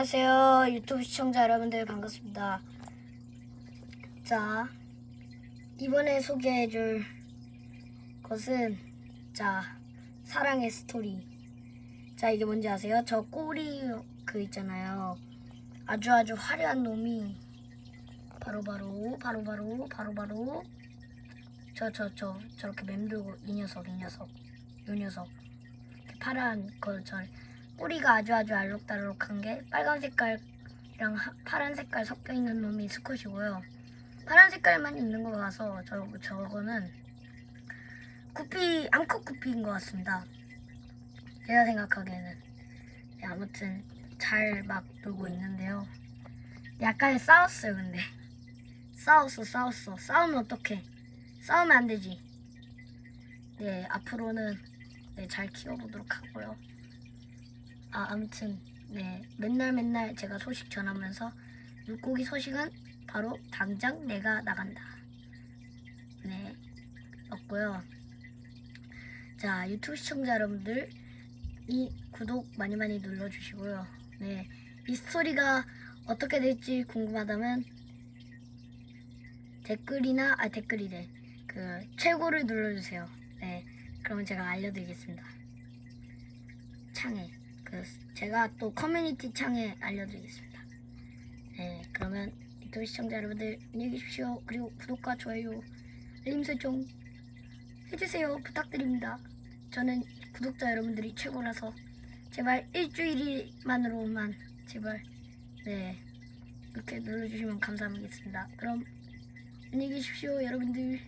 안녕하세요 유튜브 시청자 여러분들 반갑습니다. 자 이번에 소개해줄 것은 자 사랑의 스토리. 자 이게 뭔지 아세요? 저 꼬리 그 있잖아요. 아주 아주 화려한 놈이 바로바로 바로바로 바로바로 저 저 저 저렇게 맴돌고 이 녀석 이 녀석 요 녀석. 파란 거저 꼬리가 아주 아주 알록달록한 게 빨간 색깔이랑 하- 파란 색깔 섞여 있는 놈이 스컷이고요. 파란 색깔만 있는 거 봐서 저 저거는 구피 암컷 구피인 것 같습니다. 제가 생각하기에는 네, 아무튼 잘 막 놀고 있는데요. 약간 싸웠어요, 근데 싸웠어, 싸웠어. 싸우면 어떡해? 싸우면 안 되지. 네, 앞으로는 네, 잘 키워보도록 하고요. 아, 아무튼 네 맨날 맨날 제가 소식 전하면서 물고기 소식은 바로 당장 내가 나간다. 네 없고요. 자 유튜브 시청자 여러분들 이 구독 많이 많이 눌러주시고요. 네 이 스토리가 어떻게 될지 궁금하다면 댓글이나 아 댓글이래 그 최고를 눌러주세요. 네 그러면 제가 알려드리겠습니다. 창에 그 제가 또 커뮤니티 창에 알려드리겠습니다. 네, 그러면 유튜브 시청자 여러분들 안녕히 계십시오. 그리고 구독과 좋아요, 알림 설정 해주세요. 부탁드립니다. 저는 구독자 여러분들이 최고라서 제발 일주일만으로만 제발 네 이렇게 눌러주시면 감사하겠습니다. 그럼 안녕히 계십시오, 여러분들.